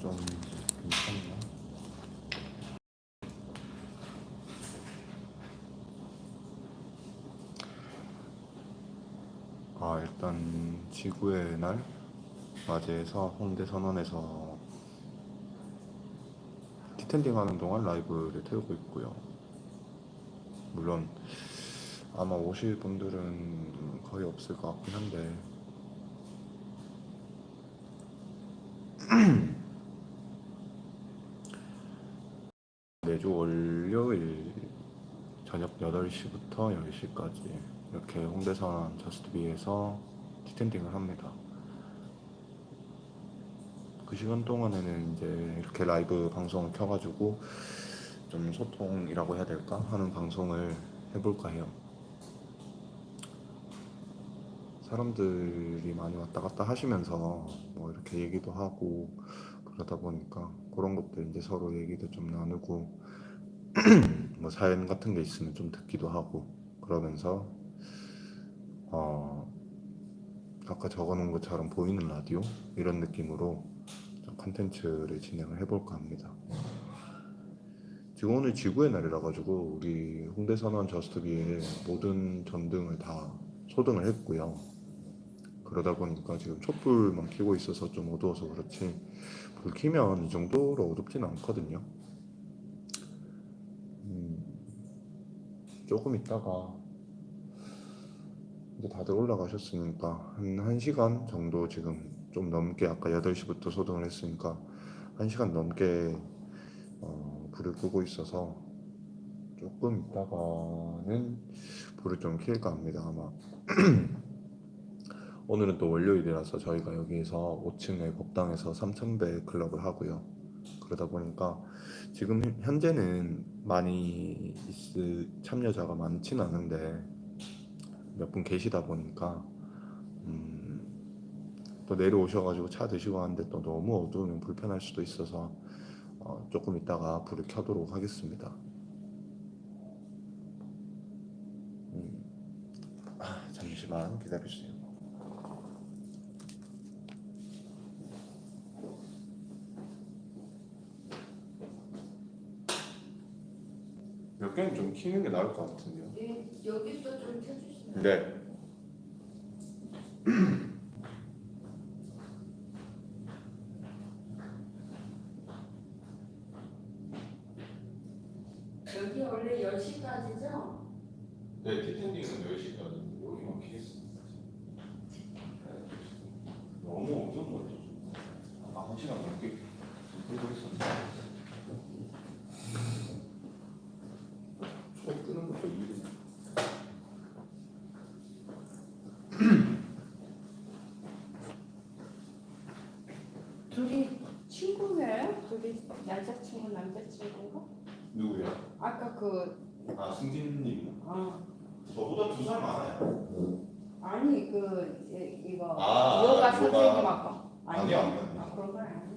좀 괜찮나? 아 일단 지구의 날 맞이해서 홍대 선원에서 디텐딩 하는 동안 라이브를 태우고 있고요. 물론 아마 오실 분들은 거의 없을 것 같긴 한데 매주 월요일 저녁 8시부터 10시까지 이렇게 홍대선 저스트비에서 디텐딩을 합니다. 그 시간 동안에는 이제 이렇게 라이브 방송을 켜가지고 좀 소통이라고 해야 될까 하는 방송을 해볼까 해요. 사람들이 많이 왔다 갔다 하시면서 뭐 이렇게 얘기도 하고 그러다 보니까 그런 것들 이제 서로 얘기도 좀 나누고 뭐 사연 같은 게 있으면 좀 듣기도 하고 그러면서 어 아까 적어놓은 것처럼 보이는 라디오 이런 느낌으로 좀 컨텐츠를 진행을 해볼까 합니다. 지금 오늘 지구의 날이라 가지고 우리 홍대 선원 저스트비의 모든 전등을 다 소등을 했고요. 그러다 보니까 지금 촛불만 켜고 있어서 좀 어두워서 그렇지 불 켜면 이 정도로 어둡지는 않거든요. 음, 조금 있다가 이제 다들 올라가셨으니까 한 1시간 정도 지금 좀 넘게 아까 8시부터 소등을 했으니까 1시간 넘게 어, 불을 끄고 있어서 조금 있다가는 불을 좀 켤까 합니다 아마. 오늘은 또 월요일이라서 저희가 여기에서 5층의 법당에서 3000배 클럽을 하고요. 그러다 보니까 지금 현재는 많이 있을 참여자가 많지는 않은데 몇 분 계시다 보니까 음, 또 내려오셔가지고 차 드시고 하는데 또 너무 어두우면 불편할 수도 있어서 어, 조금 있다가 불을 켜도록 하겠습니다. 음, 아, 잠시만 기다려주세요. 몇 개는 좀 키는 게 나을 것 같은데요. 예, 여기서 좀 켜주시면 네. 여기 원래 10시까지죠? 네, 티텐딩은 10시까지 여기만 키겠습니다. 너무 어두운 거죠. 한 시간 넘게 끌고 있었는데. 초 끄는 것도 일이네. 둘이 친구예요? 둘이 여자친구 남자친구가? 누구야? 아까 그 아, 승진님. 아, 저보다 두 살 많아요. 아니 그 이- 이거 아, 요가 요가. 선생님 아까 아니요, 아니요. 아 그런 건 아니에요.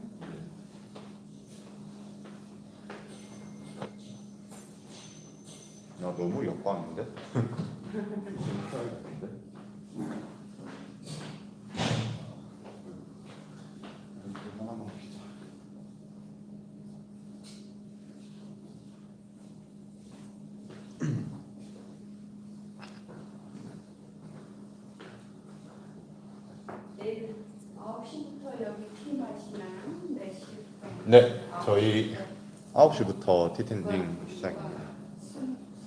나 너무 역광인데? 진짜인데? 하나만 피자. 내일 9시부터 여기 티 마시나요? 4시부터? 네, 저희 9시부터 티텐딩 시작입니다.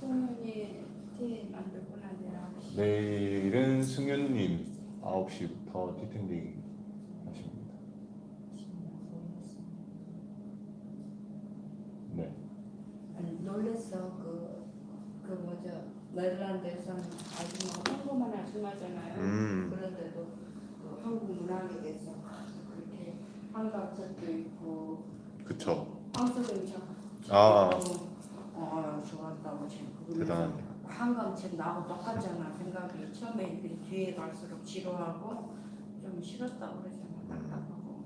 승윤이 티 만들구나 내일 9시. 내일은 승윤님 9시부터 티텐딩 하십니다. 네. 아니 놀랬어 그, 그 뭐죠 네덜란드에서는 아줌마 한국만 아줌마잖아요 음. 그런데도 그 한국 문화객에서 그렇게 한가책도 있고 그쵸. 황소경찰 아. 어 좋았다고 지금 그러면 대단하네요. 한감책 나하고 똑같잖아 생각이 처음에 이렇게 뒤에 갈수록 지루하고 좀 싫었다고 그러잖아 답답하고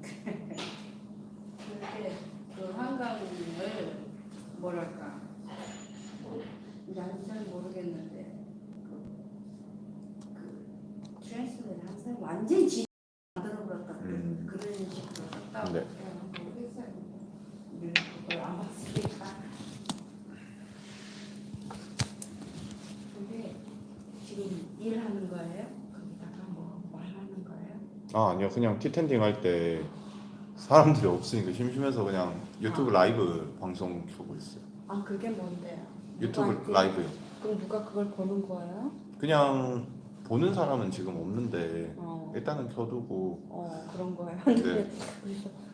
그렇게 그 한강을 뭐랄까 나는 잘 모르겠는데 그, 그 트랜스를 항상 완전히 지 만들어 버렸다 음. 그런 식으로 뭐 아 아니요 그냥 티텐딩 할 때 사람들이 없으니까 심심해서 그냥 유튜브 아. 라이브 방송 켜고 있어요. 아 그게 뭔데요? 유튜브 누가, 라이브요. 그럼 누가 그걸 보는 거예요? 그냥 보는 사람은 지금 없는데 어, 일단은 켜두고 어 그런 거예요. 네. 근데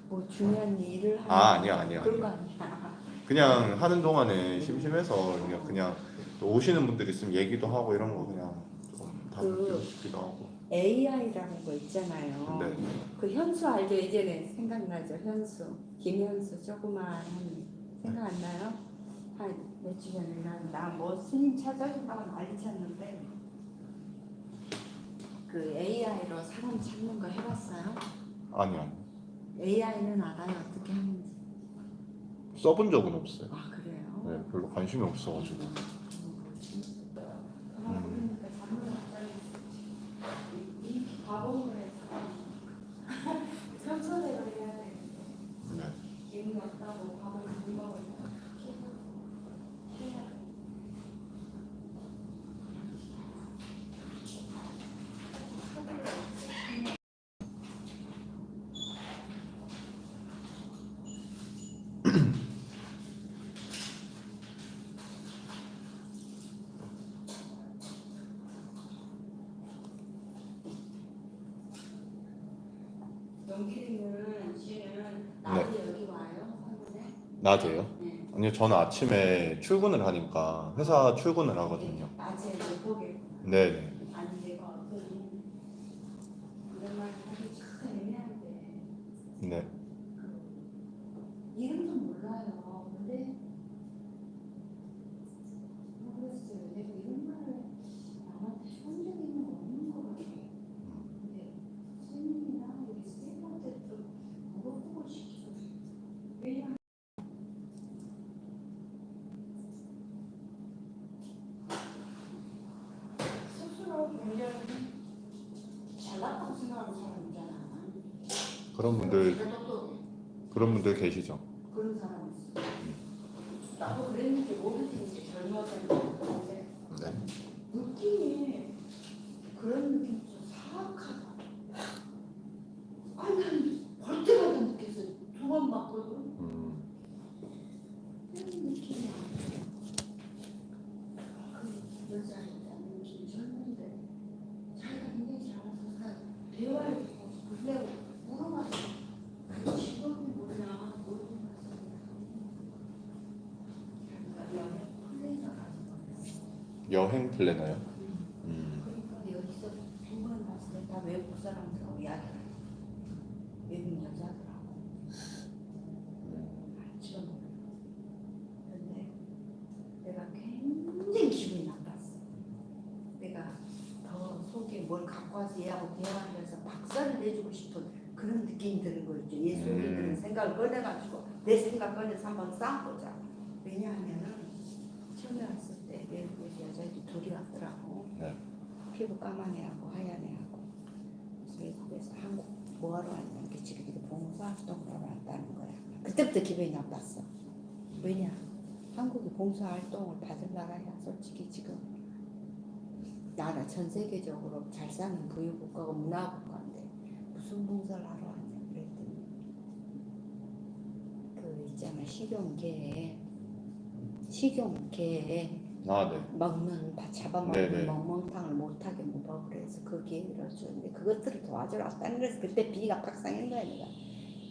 뭐 중요한 일을 하는 아, 아니야, 아니야, 그런 거 아니야. 그냥 하는 동안에 심심해서 그냥 그냥 또 오시는 분들 있으면 얘기도 하고 이런 거 그냥 좀다 그- 듣기도 하고. AI라는 거 있잖아요. 네. 그 현수 알죠? 예전에 생각나죠? 현수 김현수 조그만 생각 안 나요? 한 며칠 전에 나뭐 스님 찾아준다고 난리 쳤는데 그 AI로 사람 찾는 거 해봤어요? 아니요. AI는 알아요 어떻게 하는지. 써본 적은 없어요. 아 그래요? 네, 별로 관심이 없어가지고. 아, 그러니까 잠을 못 자요. 이- 이 과봉을 해서 선선대로 해야 돼. 네. 기운이 없다고 밥을 안 먹으니까 해야 돼. 연기는 씨는 낮에 여기 와요? 한국에? 낮에요? 네. 아니요, 저는 아침에 출근을 하니까 회사 출근을 하거든요. 낮에 못 보게 네. 안 돼가 오랜만에 하기 참 애매한데 네. 이름도 몰라요. 근데 모르겠어요. 내가 이런 말을 남한테 한 적이 없는 것 같아. 근데 스님이나 우리 스님한테도 물어보고 싶어. 왜냐? 스스로 굉장히 잘났다고 생각하는 사람이잖아. 그런 분들 그래도 또 그런 분들 계시죠. 그런 사람이 있어. 나도 그랬는지 모르겠는지 젊어서 그런데 네. 느낌이 그런 느낌이 좀 사악하다. 아니 난볼 때마다 느꼈어. 두번 봤거든. 음, 그런 느낌이 그 여자 일단 느낌이 젊은데 자기가 굉장히 잘해서 다 대화를 보려고 물어봤어. 그 직업이 뭐냐 모르는 자기가 여행 플레이너라는 거야. 여행 플래너요. 음, 그러니까 여기서 두번 봤을 때 다 외국 사람들하고 이야기를 해. 외국 여자들하고 지금 근데 내가 굉장히 기분이 나빴어. 내가 더 속에 뭘 갖고 와서 얘하고 대화하면서 박살을 내주고 싶은 그런 느낌이 드는 거 있죠. 예술이 음. 드는 생각을 꺼내가지고 내 생각 꺼내서 한번 싸워보자. 왜냐하면은 처음에 왔을 여자애들 둘이 왔더라고. 네. 피부 까만 애하고 하얀 애하고. 그래서 외국에서 한국 뭐하러 왔냐 이렇게 봉사활동을 하러 왔다는 거야. 그때부터 기분이 나빴어. 왜냐? 한국이 봉사활동을 받을 나라야 솔직히 지금. 나라 전 세계적으로 잘 사는 부유국가고 문화국가인데 무슨 봉사를 하러 왔냐 그랬더니 그 있잖아 식용계 식용계 아 네. 먹는 밥 잡아먹는 네네. 멍멍탕을 못하게 먹어. 그래서 그 기회를 주는데 그것들을 도와주러 왔다는 거래서 그때 비가 빡상인 거야 내가?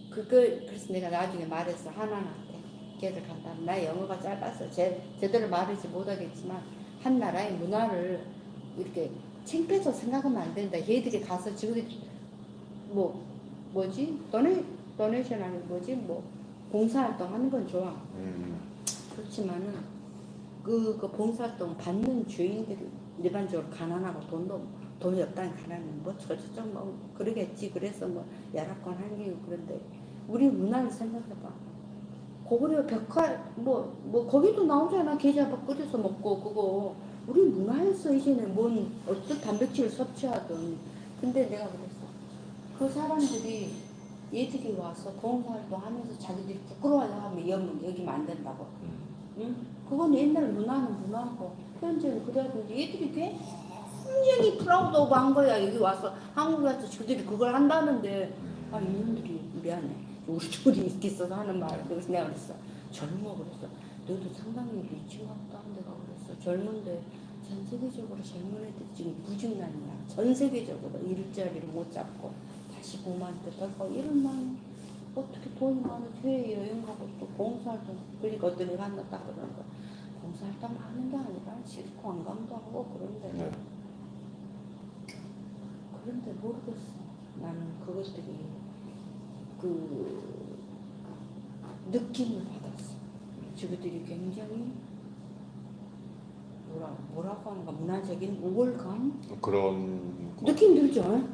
그거 그래서 내가 나중에 말했어 하나한테 걔들 간다 나 영어가 짧아서 제, 제대로 말하지 못하겠지만 한 나라의 문화를 이렇게 창피해서 생각하면 안 된다. 얘들이 가서 지금들이 뭐 뭐지? 도네 도네이션 아니 뭐지? 뭐 봉사활동 하는 건 좋아. 음, 그렇지만은 그, 그 봉사활동 받는 주인들이 일반적으로 가난하고 돈도 돈이 없다는 가난은 뭐 저저저 뭐 그러겠지. 그래서 뭐 열악한 환경이고 그런데 우리 문화를 생각해봐. 고구려 벽화 뭐뭐 거기도 나오잖아? 계좌밥 끓여서 먹고 그거. 우리 문화에서 이제는 뭔 어떤 단백질을 섭취하든. 근데 내가 그랬어. 그 사람들이 얘들이 와서 봉사활동 하면서 자기들이 부끄러워하면 여기 된다고. 음. 응? 그건 옛날 문화는 문화고 현재는 그래야 되는데 얘들이 계속 굉장히 프라우드 오브 한 거야. 여기 와서 한국에 와서 저들이 그걸 한다는데. 아 이놈들이 미안해. 우리 둘이 이렇게 있어서 하는 말 그래서 내가 그랬어. 젊어 그랬어. 너도 상당히 미친 것 같다 내가 그랬어. 젊은데 전 세계적으로 젊은 애들 지금 무직난이야. 전 세계적으로 일자리를 못 잡고 다시 부모한테 덜고 이런 마음. 어떻게 돈이 많아 해외 여행 가고 또 봉사활동 그러니까 어떤 애가 한다고 그러는 거야 봉사활동 하는 게 아니라 실 관광도 하고 그런데 네. 그런데 모르겠어. 나는 그것들이 그 느낌을 받았어. 저것들이 굉장히 뭐라 뭐라고 하는가 문화적인 우월감 그런 거- 느낌 들죠.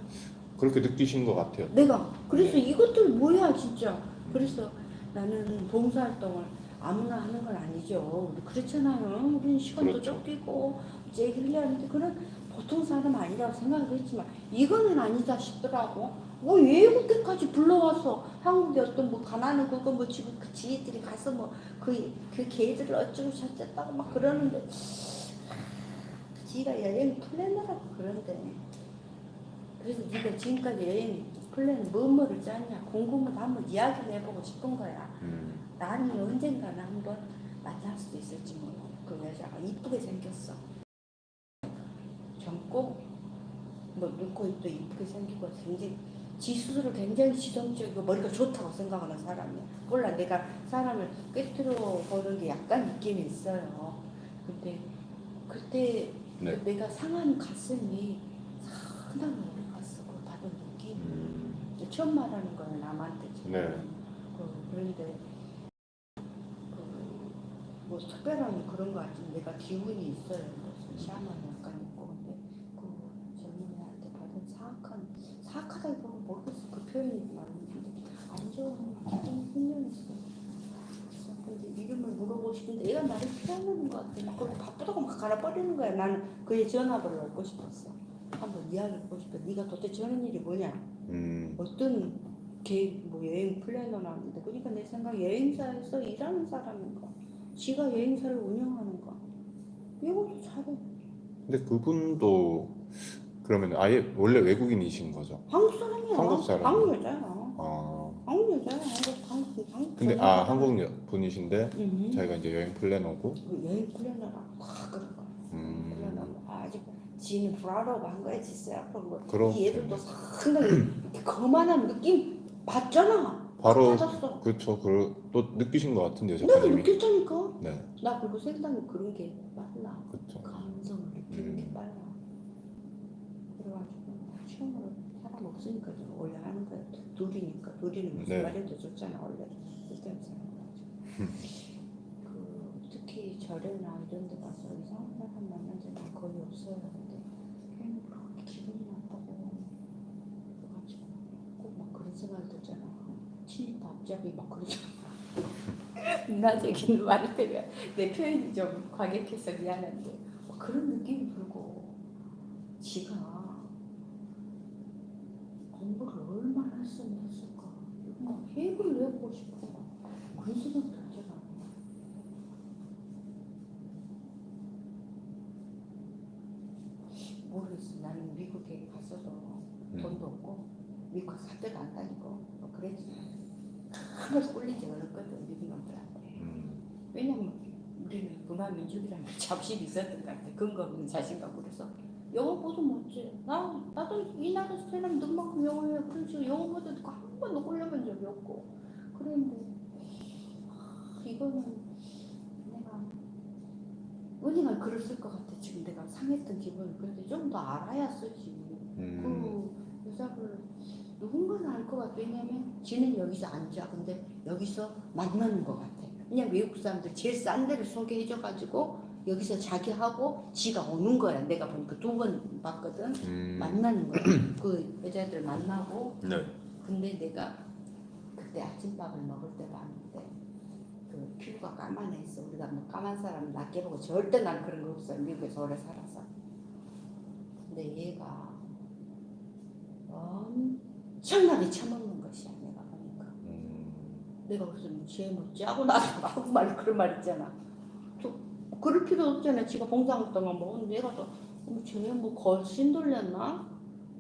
그렇게 느끼신 것 같아요. 내가 그래서 네. 이것들 뭐야 진짜. 그래서 나는 봉사활동을 아무나 하는 건 아니죠. 우리 그렇잖아요. 우리는 시간도 그렇죠. 쫓기고 얘기를 해야 하는데 그런 보통 사람 아니라고 생각을 했지만 이거는 아니다 싶더라고. 뭐 외국에까지 불러와서 한국에 어떤 뭐 가난한 그거 뭐 지금 그 지혜들이 가서 뭐그 그 걔들을 어쩌고 저쩌다고 막 그러는데 지가 여행 플래너라고 그런데 그래서 네가 지금까지 여행 플랜 뭐뭐를 짰냐 궁금해서 한번 이야기를 해보고 싶은 거야. 음. 나는 언젠가는 한번 만날 수도 있을지 몰라. 그 여자가 이쁘게 생겼어. 젊고 뭐 눈코 입도 이쁘게 생기고 굉장히 지 스스로 굉장히 지성적이고 머리가 좋다고 생각하는 사람이야. 몰라 내가 사람을 꿰뚫어 보는 게 약간 느낌이 있어요. 근데 그때 네. 내가 상한 가슴이 상당히 오래 갔어. 그 받은 느낌. 음. 처음 말하는 거는 남한테 지금. 네. 그, 그런데 그, 뭐 특별한 그런 거 같은 내가 기운이 있어요. 샤먼이 약간 있고 근데 그 젊은이한테 받은 사악한 사악하다기보다 모르겠어 그 표현이 맞는데 안 좋은 기분 훈련이 있어. 근데 이름을 물어보고 싶은데 얘가 나를 피하는 것 같아. 막 그렇게 바쁘다고 막 갈아버리는 거야. 나는 그의 전화번호를 얻고 싶었어. 한번 이야기 해보고 싶어. 네가 도대체 하는 일이 뭐냐? 음. 어떤 계획 뭐 여행 플래너라는데 그러니까 내 생각 여행사에서 일하는 사람인가 지가 여행사를 운영하는가 이것도 잘해 근데 그분도 그러면 아예 원래 외국인이신 거죠? 한국 사람이야 한국 사람. 한국 여자야 아. 한국 여자야 한국 한국 한국 근데 아 한국 여- 분이신데 음. 자기가 이제 여행 플래너고. 그 여행 플래너라고 다 그런 거야 음. 플래너 아직 지는 불알아고 한 거야 지스야 그럼 이 애들도 상당히 이렇게 거만한 느낌 받잖아 바로 받았어 그렇죠. 그또 느끼신 것 같은데요, 내가 작가님이. 느꼈다니까 네, 나 그리고 생각이 그런 게 빨라. 그렇죠. 감성을 느끼는 게 음. 빨라. 그래가지고 처음으로 사람 없으니까 좀 원래 하는 거야. 둘이니까 둘이는 무슨 네. 말해도 좋잖아 원래 일단. 그 특히 절에나 이런 데 가서 이상한 사람 만난 적은 거의 없어요. 근데 괜히 그렇게 기분이 나쁘고 그래가지고 꼭 막 그런 생각이 들잖아. 친일파 앞잡이 막 그러잖아. 문화적인 말을 때문에 내 표현이 좀 과격해서 미안한데 뭐 그런 느낌이 들고 지가 공부를 얼마나 했으면 했을까 막 핵을 내고 싶어 그런 생각 들잖아 모르겠어 나는 미국에 갔어도 음. 돈도 없고 미국 살 때도 안 다니고 뭐 그랬지 만 하나도 꿀리지 않았거든 미국 놈들한테 음. 왜냐면 우리는 그만 민족이라는 자부심이 있었던 것 같아. 근거 없는 자신감 그래서 영어보도 못지. 나 나도 이 나라에서 태어나면 너만큼 영어해. 그래서 영어보도 한 번도 꼴려본 적이 없고. 그런데 아, 이거는 내가 은희가 글을 쓸 것 같아. 지금 내가 상했던 기분을 그런데 좀 더 알아야 쓰지. 음. 그 여자를 누군가 는알것 같아. 왜냐면 지는 여기서 앉아. 근데 여기서 만나는 것 같아. 그냥 외국 사람들 제일 싼 데를 소개해줘가지고 여기서 자기하고 지가 오는 거야. 내가 보니까 두 번 봤거든. 음. 만나는 거야. 그 여자들 만나고. 네. 근데 내가 그때 아침밥을 먹을 때 봤는데 그 피부가 까만했어. 우리가 뭐 까만 사람 낮게 보고 절대 난 그런 거 없어요. 미국에서 오래 살아서. 근데 얘가 엄 청나게 처먹는 것이야. 내가 보니까. 음. 내가 그래서 쟤뭐 짜고 나서 한국말로 그런 말 있잖아. 저 그럴 필요 없잖아. 지가 봉사활동만 먹는데 얘가 또 쟤뭐 거신 돌렸나?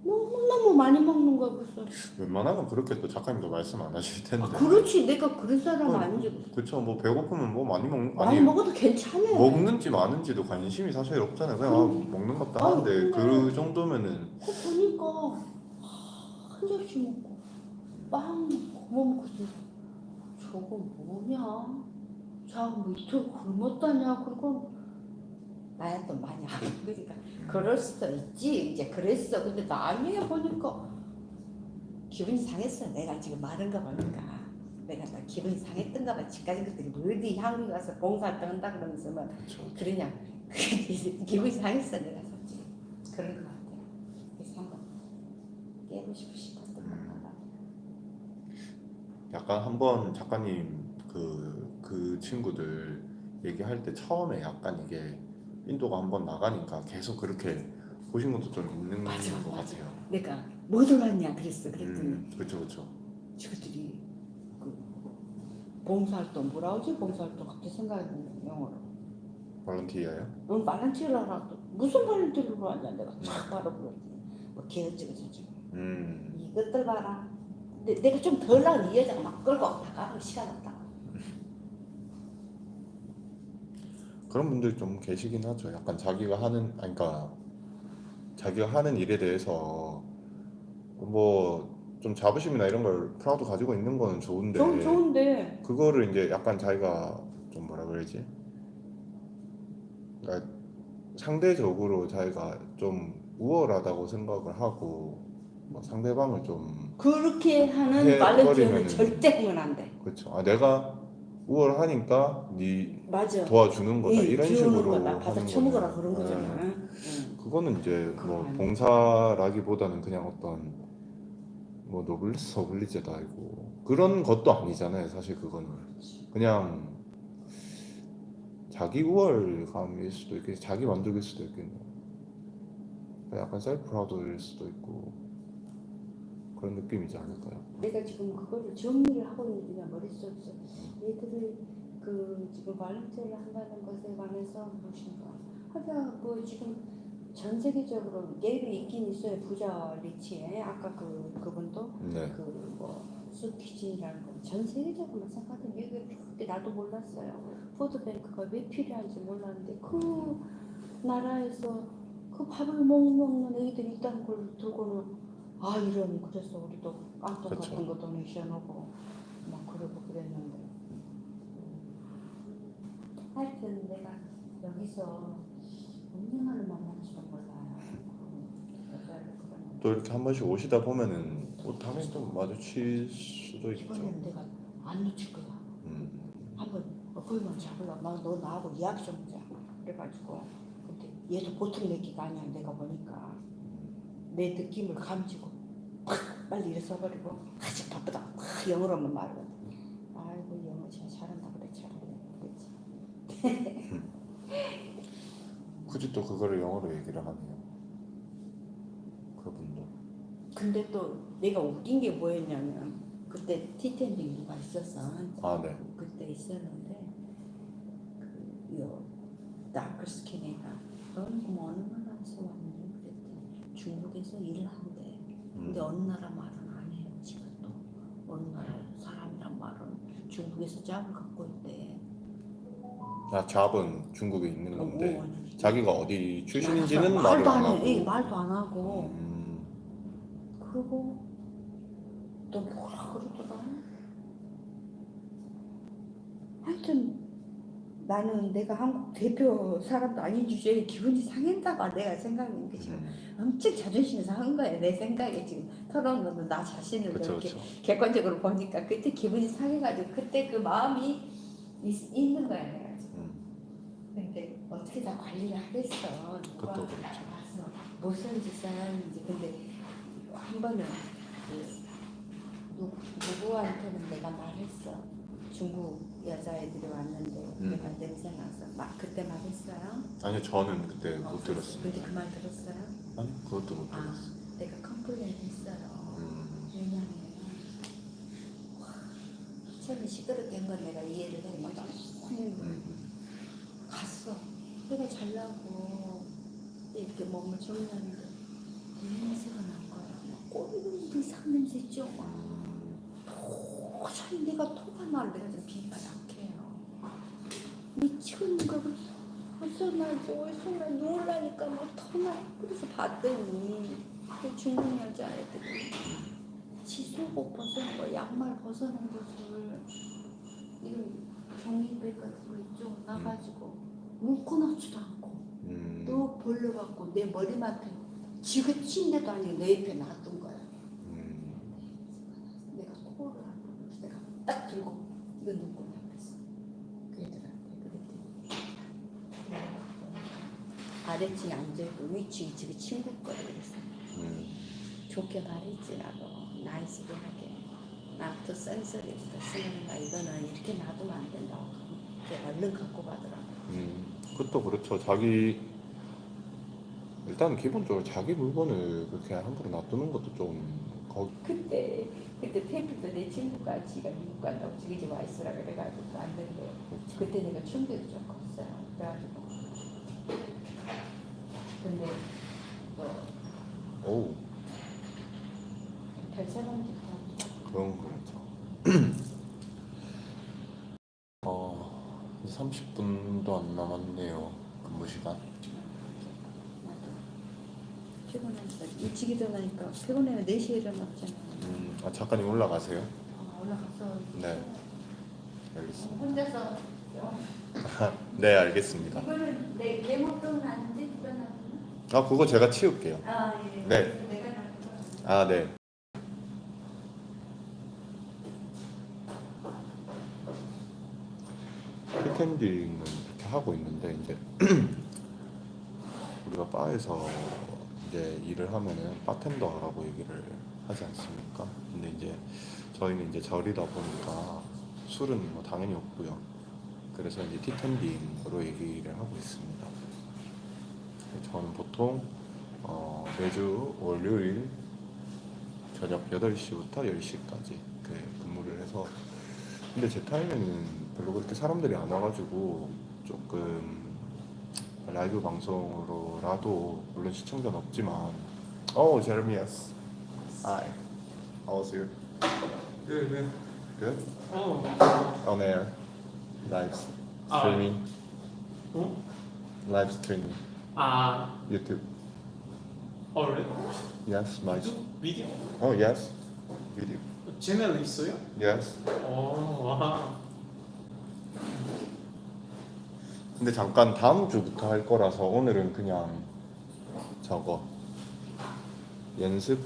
너무너무 많이 먹는 거야 벌써 웬만하면 그렇게 또 작가님도 말씀 안 하실 텐데. 아, 그렇지 내가 그런 사람 어, 아니지 그쵸 뭐 배고프면 뭐 많이 먹 많이 먹어도 괜찮아 먹는지 마는지도 관심이 사실 없잖아요. 그냥 아, 음. 먹는 것도 아, 하는데. 그 정도면은 그 보니까 한 접시 먹고 빵 구워 먹고 있어. 저거 뭐냐? 자뭐 이틀 굶었다냐? 그리고 나야 또 많이 안 그러니까 그럴 수도 있지 이제 그랬어. 근데 나중에 보니까 기분이 상했어. 내가 지금 거 보니까 내가 나 기분이 상했던가 봐. 집까지 그때 어디 향기 가서 봉사활동 한다 그러면서 막. 그러냐 기분이 상했어 내가 솔직히 그런 그래서 한번 깨고 싶어 싶었던 건가 봐 약간 한번 작가님 그, 그 친구들 얘기할 때 처음에 약간 이게 인도가 한번 나가니까 계속 그렇게 보신 것도 좀 있는 맞아, 것 맞아. 같아요. 내가 뭐 들어왔냐 그랬어 그랬더니 음, 그렇죠, 그렇죠. 저들이 그 봉사활동 뭐라 하지 봉사활동 갑자기 생각이 나네 영어로 볼런티어예요? 넌 발렌티라라도 무슨 발렌티를 하냐 내가 쫙 바로 그러지 뭐 개어쩌고 저쩌고 음, 이것들 봐라 근데 내가 좀 덜 나은 이 여자가 막 끌고 나가고 시간 없다고 그런 분들이 좀 계시긴 하죠. 약간 자기가 하는, 아니, 그러니까 자기가 하는 일에 대해서 뭐 좀 자부심이나 이런 걸 프라우드 가지고 있는 거는 좋은데 좋은 좋은데 그거를 이제 약간 자기가 좀 뭐라 그러지? 그러니까 상대적으로 자기가 좀 우월하다고 생각을 하고 뭐 상대방을 좀 그렇게 하는 버리면은- 절대 하면 안 돼. 그렇죠. 아 내가 우월하니까 네 맞아. 도와주는 거다 이 이런 비우는 식으로 거나 받아 하는 처먹어라 거는, 그런 거잖아. 네. 응. 그거는 이제 뭐 그건 아니야. 봉사라기보다는 그냥 어떤 뭐 노블리스 서블리제다이고 그런 것도 아니잖아요. 사실 그거는 그냥 자기 우월감일 수도 있겠, 자기 만족일 수도 있겠네요. 약간 셀프 프라우드일 수도 있고 그런 느낌이지 않을까요? 내가 지금 그거를 정리를 하고 있는 게 머릿속에서 얘들이 그 지금 발렌티아를 한다는 것에 관해서 무엇인가 하자 뭐 지금 전 세계적으로 게임이 있긴 있어요 부자 리치에 아까 그 그분도 네. 그뭐 수키진이라는 건전 세계적으로 마찬가지로 얘기를 그때 나도 몰랐어요. 푸드뱅크가 왜 필요한지 몰랐는데 그 나라에서 그 밥을 못 먹는 애들이 있다는 걸 들고는 아 이런 그래서 우리도 깡통 그쵸. 같은 거 도네이션하고 막 그러고 그랬는데 하여튼 내가 여기서 운명하는 만나지도 몰라요. 여자를 또 이렇게 한 번씩 오시다 보면은 또 당연히 또 마주칠 수도 있죠. 이번에는 내가 안 놓칠 거야. 음. 한번 어플만 잡으려고 나 너 나하고 이야기 좀 하자 그래가지고 근데 얘도 보통 얘기가 아니야 내가 보니까 내 느낌을 감지고 팍 빨리 일어서버리고 아직 바쁘다 팍 영어로만 말하거든 아이고 영어 진짜 잘한다 그래 잘하네 그랬지 굳이 또 그거를 영어로 얘기를 하네요. 그분도. 근데 또 내가 웃긴 게 뭐였냐면 그때 티텐드 이유가 있었어 아 네. 그때 있었는데 그요 다크 스킨 애가 어느 나라에서 왔니? 그랬더니 중국에서 일을 한대. 근데 음. 어느 나라 말은 안 해요 지금도. 어느 나라 사람이란 말은 중국에서 짭을 갖고 있대. 아 잡은 중국에 있는 건데 어, 자기가 어디 출신인지는 말도 말을 안 해. 하고. 예, 말도 안 하고. 음. 그리고 또 뭐라 그러더라. 하여튼 나는 내가 한국 대표 사람도 아닌 주제에 기분이 상했다가 내가 생각하는 게 지금 음. 엄청 자존심이 상한 거야 내 생각에 지금 털어놓는 나 자신을 그렇죠, 이렇게 그렇죠. 객관적으로 보니까 그때 기분이 상해가지고 그때 그 마음이 있, 있는 거야 내가 지금 음. 근데 어떻게 다 관리를 하겠어 누가 그것도 그렇죠. 와서 무슨 짓을 하는지 근데 한 번은 그 누, 누구한테는 내가 말했어 중국 여자애들이 왔는데 음. 내가 냄새 나서 막 그때 말했어요 아니요 저는 그때 못 어, 들었어요. 근데 그말 들었어요? 아니 그것도 못 아 들었어요. 내가 컴플레인 했어요 음. 왜냐면 와, 처음에 시끄럽게 한 건 내가 이해를 해. 막 손이 음. 갔어. 내가 잘 나고 이 이렇게 몸을 정리하는데 냄새가 난 거야. 막 꼬리는 이상한 냄새 있죠. 막 도저히 내가 날 내가 좀 비가 약해요. 미치겠는가 그래서 어서 나지 어디서 나 누울라니까 막 터나. 그래서 봤더니 그 중국 여자 애들이 지속옷 벗은 거 양말 벗어놓은 것을 이런 종이백 같은 거 있죠 나가지고 묶어놓지도 않고 음, 또 벌려갖고 내 머리맡에 침대도 아니고 내 옆에 놔둔 거야 음, 내가 코를 안 불러서 내가 딱 들고 이거 누구냐 그랬어. 그 애들한테 그랬더니 아래층에 앉아있고 위층에 지금 친구 거야 그랬어. 음, 좋게 말했지 나도 나이스하게. 나부터 센서리부터 쓰는가 이거는 이렇게 놔두면 안 된다고 이렇게 얼른 갖고 가더라고. 음. 그것도 그렇죠. 자기 일단 기본적으로 자기 물건을 그렇게 함부로 놔두는 것도 좀 거, 그때 그때 테이프도 내 친구가 지가 미국 간다고 지가 집와 있으라 그래가지고 안 된대 그때 내가 충격이 좀 컸어요 그래가지고 근데 뭐 어우 별사람 그런 거죠. 어, 30분도 안 남았네요. 근무 시간. 피곤해서 일찍 일어나니까 피곤해면 4시에 일어났잖아 음, 아 작가님 올라가세요? 아, 올라가서 네. 알겠습니다. 혼자서 네, 알겠습니다. 이거는 내 개목돈 안 됐잖아. 아, 그거 제가 치울게요. 아 예. 네. 내가. 아, 네. 피텐딩은 이렇게 하고 있는데 이제 우리가 바에서 이제 일을 하면은 바텐더라고 얘기를 하지 않습니까? 근데 이제 저희는 이제 절이다 보니까 술은 뭐 당연히 없고요. 그래서 이제 티텐딩으로 얘기를 하고 있습니다. 저는 보통 어, 매주 월요일 저녁 8시부터 10시까지 그 근무를 해서 근데 제 타임에는 별로 그렇게 사람들이 안 와가지고 조금 라이브 방송으로라도 물론 시청자는 없지만 어 제르미아스 Hi How was your Good, good. good? Oh, On air Live Ah. streaming oh, Live streaming uh, YouTube already? Yes my 비디오? Oh yes Video 채널 있어요? Yes 오, 와. 근데 잠깐 다음 주부터 할 거라서 오늘은 그냥 저거. 연습